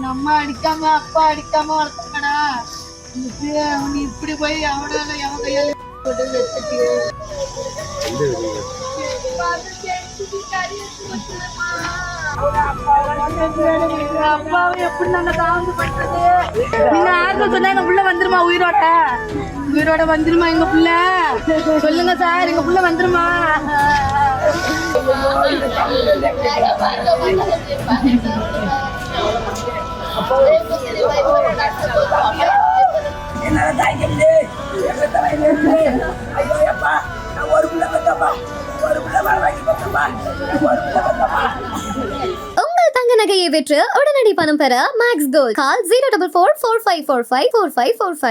நம்ம அடிக்காம அப்பா அடிக்காம வளர்த்துக்கடா அவனு இப்படி போய் அவனால எவன் அப்பாவை எப்படி நாங்க தாழ்ந்து பண்றது நீங்க சொன்னா எங்க புள்ள வந்துருமா உயிரோட? உயிரோட வந்துருமா எங்க புள்ள? சொல்லுங்க சார் எங்க புள்ள வந்துருமா? என்னால தாய்க்க முடியாது ஐயோ அப்பா நான் ஒரு பிள்ளை பெற்றப்பா. ஒரு பிள்ளை வர வாங்கி பெற்றப்பா. ஒரு பிள்ளை பெற்றப்பா. நகையை விற்று உடனடி பணம் பெற மேக்ஸ் கோல் call zero double four four five four five four five four five